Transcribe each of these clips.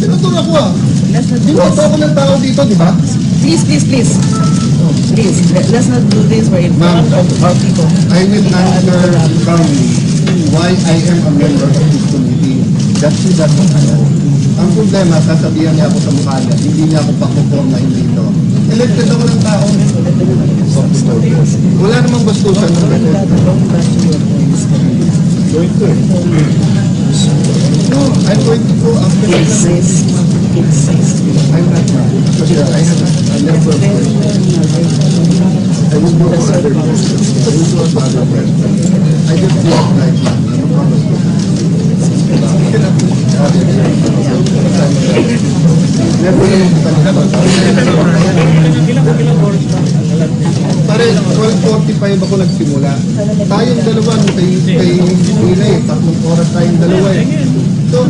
Tinuturo ako ah. Binoto ako ng tao dito, di ba? Please, please, please. Please, let- let's not do this. We're in front of our people. I will answer calmly why I am a member of this committee. That's it, that's all. Ang problema, sasabihan niya ako sa mukha niya, hindi niya ako pakupormahin dito. Elected ako ng tao. Wala namang bastusan ng record. No, I'm going to go after insist. I'm not. Kasi I have a questions. I will go for other nagsimula. Tayong dalawa, kay, kay Hila eh, tatlong oras tayong dalawa eh. So,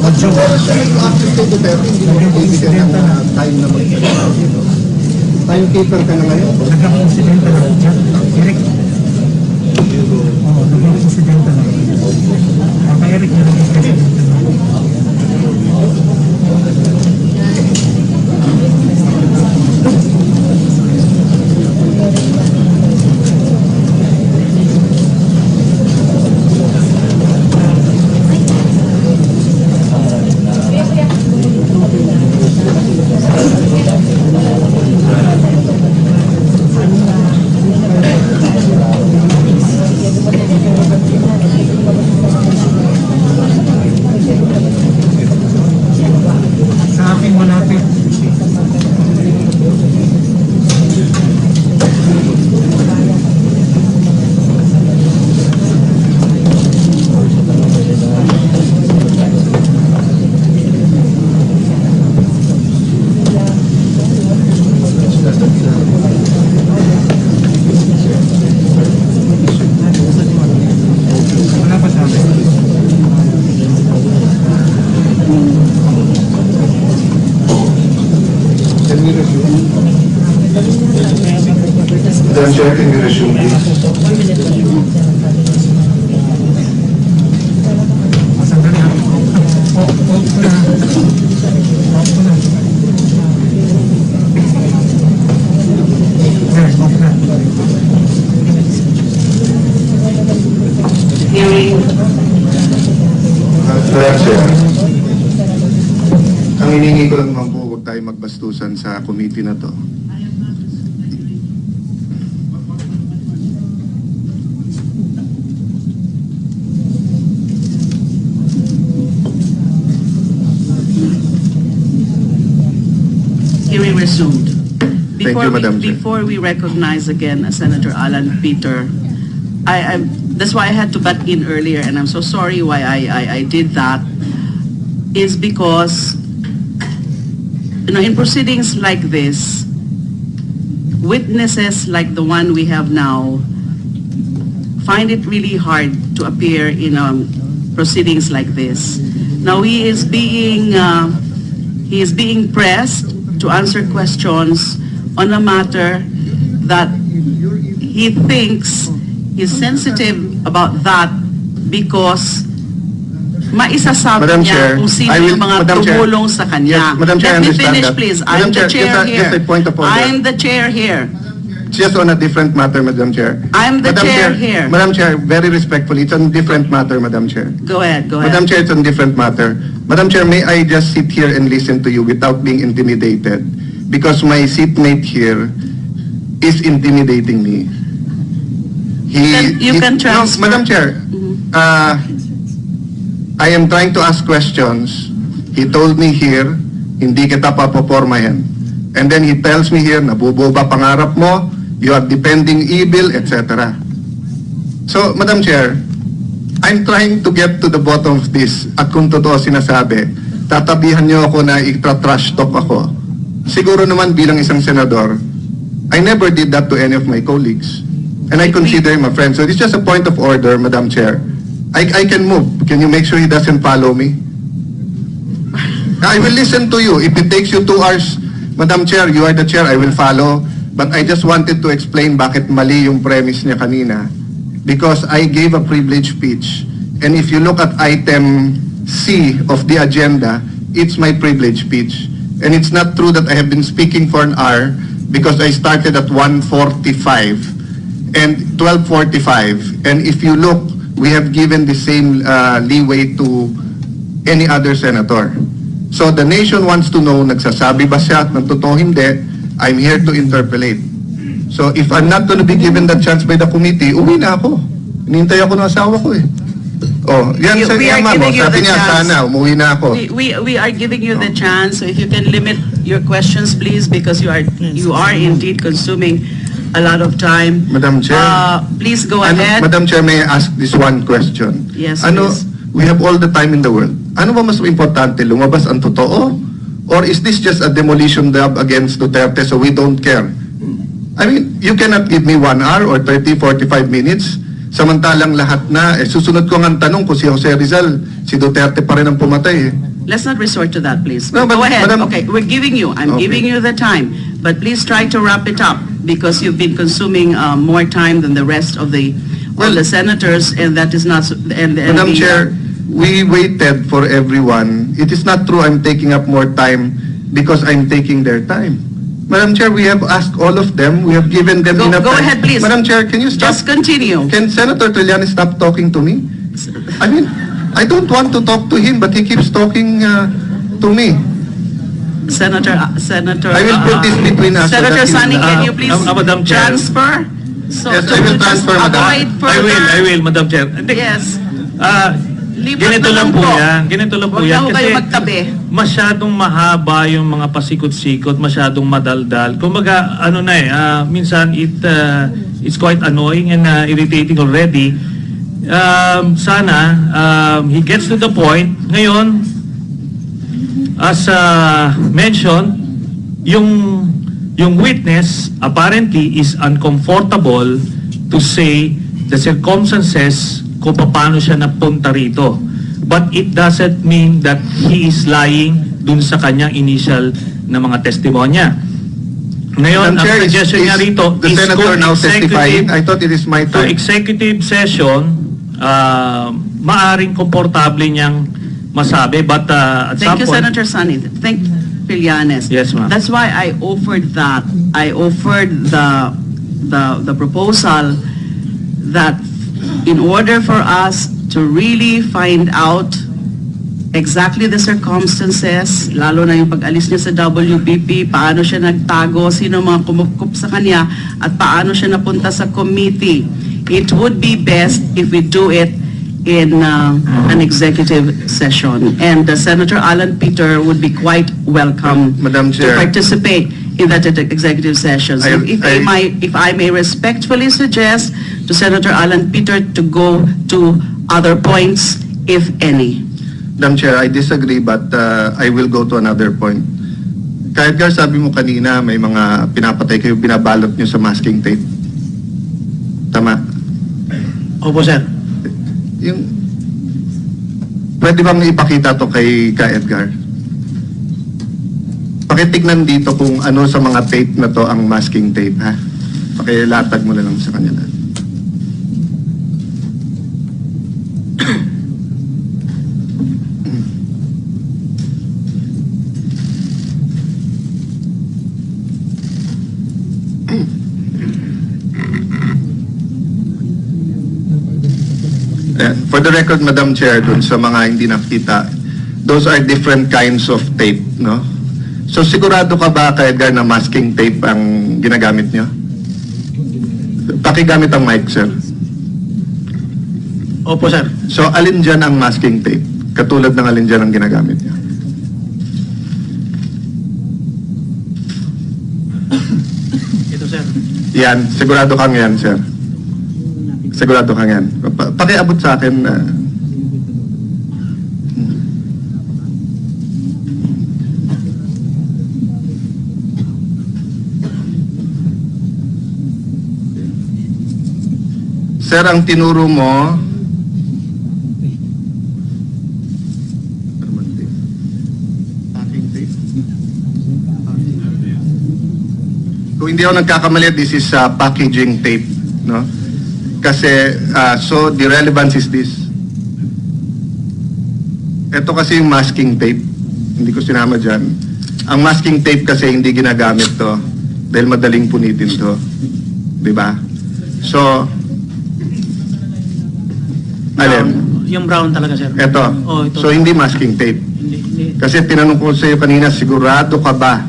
tatlong oras siya nag-access kay Duterte, hindi mo bibigyan ng uh, time na magsalita dito. Timekeeper ka na ngayon. Nagkakainsidente na siya. Eric. Oo, nagkakainsidente na. Ah, kay Eric na nagkakainsidente na. Madam Chair, can we resume ang hiningi ko lang po, huwag tayo magbastusan sa committee na to. Hearing resumed. Before you, we- Madam Chair. Before we recognize again uh, Senator Alan Peter, I, I'm, that's why I had to butt in earlier, and I'm so sorry why I, I, I did that, is because, you know, in proceedings like this, witnesses like the one we have now find it really hard to appear in um, proceedings like this. Now, he is being, uh, he is being pressed to answer questions on a matter that he thinks he's sensitive about that because maisasabi Madam niya Chair, kung sino I will- yung mga Madam Chair. tumulong sa kanya. Yes, Madam Chair, I Let me understand finish, that. please. Madam I'm the Chair, chair just a- here. just a point of order. I'm the chair here. Just on a different matter, Madam Chair. I'm the Madam chair here. Madam Chair, very respectfully, it's on different matter, Madam Chair. Go ahead, go ahead. Madam Chair, it's on different matter. Madam Chair, may I just sit here and listen to you without being intimidated? Because my seatmate here is intimidating me. He, Then you he- can No, transfer. Madam Chair, uh, I am trying to ask questions. He told me here, hindi kita papopormahin. And then he tells me here, nabuboba pangarap mo, you are depending evil, etc. So, Madam Chair, I'm trying to get to the bottom of this. At kung totoo sinasabi, tatabihan niyo ako na itra-trash talk ako. Siguro naman bilang isang senador, I never did that to any of my colleagues. And I consider him a friend. So it's just a point of order, Madam Chair. I, I can move. Can you make sure he doesn't follow me? I will listen to you. If it takes you two hours, Madam Chair, you are the chair, I will follow. But I just wanted to explain bakit mali yung premise niya kanina. Because I gave a privilege speech. And if you look at item C of the agenda, it's my privilege speech. And it's not true that I have been speaking for an hour because I started at 1:45 and 12:45. And if you look, we have given the same uh, leeway to any other senator. So the nation wants to know, nagsasabi ba siya ng totoo hindi, I'm here to interpolate. So if I'm not going to be given that chance by the committee, uwi na ako. Hinintay ako ng asawa ko eh. Oh, yan We- sa we you Sabi niya, chance. sana, umuwi na ako. We, we, we are giving you the chance, so if you can limit your questions, please, because you are, you are indeed consuming a lot of time. Madam Chair. Uh, please go Ano, ahead. Madam Chair, may I ask this one question? Yes, ano, please. We have all the time in the world. Ano ba mas importante, lumabas ang totoo? Or is this just a demolition job against Duterte so we don't care? I mean, you cannot give me one hour or 30, 45 minutes. Samantalang lahat na, eh, susunod ko nga ang tanong kung si Jose Rizal, si Duterte pa rin ang pumatay eh. Let's not resort to that, please. No, but- Go ahead. Madam- Okay, we're giving you, I'm Okay. giving you the time. But please try to wrap it up because you've been consuming uh, more time than the rest of the, Well- the senators and that is not, and. and Madam the, uh, Chair, we waited for everyone. It is not true I'm taking up more time because I'm taking their time. Madam Chair, we have asked all of them, we have given them Go- enough go time. ahead, please. Madam Chair, can you stop? Just continue. Can Senator Trillanes stop talking to me? I mean, I don't want to talk to him, but he keeps talking uh, to me. Senator, uh, Senator. I will put uh, this between us so Senator that he- Sani, can Uh, you please uh, Madam Chair. transfer? So Yes, I will transfer, Madam. I will, I will, Madam Chair. Yes. ah, Lipat ganito na lang po yan. Ganito lang po Huwag yan. na ho Kasi kayo magtabi. masyadong mahaba yung mga pasikot-sikot, masyadong madaldal. Kumbaga, ano na eh, ah, minsan it uh, it's quite annoying and uh, irritating already. Um, sana um, he gets to the point. Ngayon, as uh, mentioned, yung yung witness apparently is uncomfortable to say the circumstances kung paano siya napunta rito. But it doesn't mean that he is lying dun sa kanyang initial na mga testimonya. Ngayon, Madam ang Chair, is- suggestion niya is rito the is senator kung now executive- testifying? I thought it is my to time. executive session, uh, maaring komportable niyang masabi, but uh, at some Thank you, point... Senator Sani. Thank Trillanes. Yes, ma'am. That's why I offered that. I offered the, the, the proposal that in order for us to really find out exactly the circumstances, lalo na yung pag-alis niya sa WPP, paano siya nagtago, sino mga kumukup sa kanya, at paano siya napunta sa committee. It would be best if we do it in uh, an executive session. And uh, Senator Alan Peter would be quite welcome Madam to Chair. participate in that executive session. So I- if I I- may, if I may respectfully suggest to Senator Alan Peter to go to other points, if any. Madam Chair, I disagree but uh, I will go to another point. Kahit Gar, sabi mo kanina may mga pinapatay kayo, binabalot nyo sa masking tape. Tama? Opo, sir. Yung, pwede bang ipakita to kay ka Edgar? Pakitignan dito kung ano sa mga tape na to ang masking tape, ha? Pakilatag mo na lang sa kanila. Ayan. For the record, Madam Chair, dun sa mga hindi nakita, those are different kinds of tape, no? So sigurado ka ba, ka Edgar, na masking tape ang ginagamit niyo? Pakigamit ang mic, sir. Opo, sir. So alin dyan ang masking tape? Katulad ng alin dyan ang ginagamit niyo? Ito, sir. Yan, sigurado kang yan, sir. Sigurado kang yan. Pa- pakiabot sa akin na... Sir, ang tinuro mo... Kung hindi ako nagkakamali, this is uh, packaging tape, no? Kasi, uh, so the relevance is this. ito kasi yung masking tape. Hindi ko sinama dyan. Ang masking tape kasi hindi ginagamit to dahil madaling punitin to. Ba? So, alin? Yung brown talaga, sir. Ito. Oh, ito. So, hindi masking tape. Hindi, hindi. Kasi tinanong ko sa iyo kanina, sigurado ka ba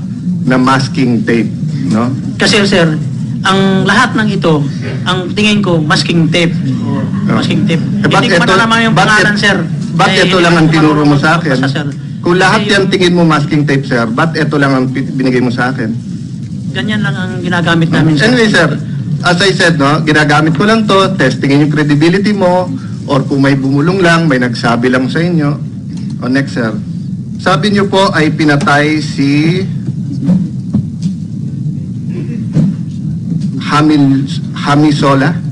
na masking tape? No? Kasi, sir, ang lahat ng ito, ang tingin ko, masking tape. Oh, masking tape. Eh, hindi ko ito- malalaman yung pangalan, it- sir. Ba't Eh, ito lang ang tinuro mo sa akin? magbasa, sir. Kung lahat Kasi yan yung- tingin mo masking tape, sir, ba't ito lang ang binigay mo sa akin? Ganyan lang ang ginagamit namin, sir. Anyway, sir, as I said, no, ginagamit ko lang to, testingin yung credibility mo, or kung may bumulong lang, may nagsabi lang sa inyo. O next, sir. Sabi niyo po ay pinatay si Hamil Hamisola.